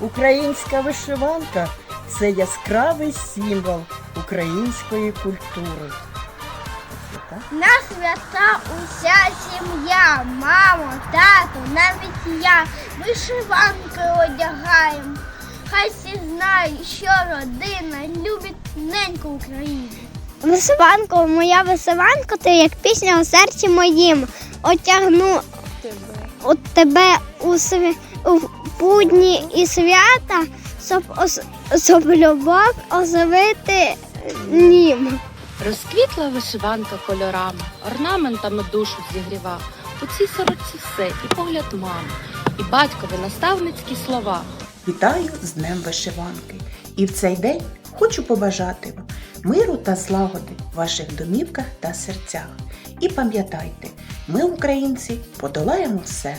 Українська вишиванка це яскравий символ української культури. На свята уся сім'я, мамо, тато, навіть я вишиванки одягаємо. Хай всі знають, що родина любить неньку Україну. Вишиванко, моя вишиванка, ти як пісня у серці моїм. Отягну тебе. от тебе у, сві- у будні і свята, щоб, любов оживити нім. Розквітла вишиванка кольорами, орнаментами душу зігріва. У цій сорочці все, і погляд мами, і батькові наставницькі слова. Вітаю з Днем Вишиванки! І в цей день хочу побажати вам миру та злагоди в ваших домівках та серцях. І пам'ятайте, ми, українці, подолаємо все.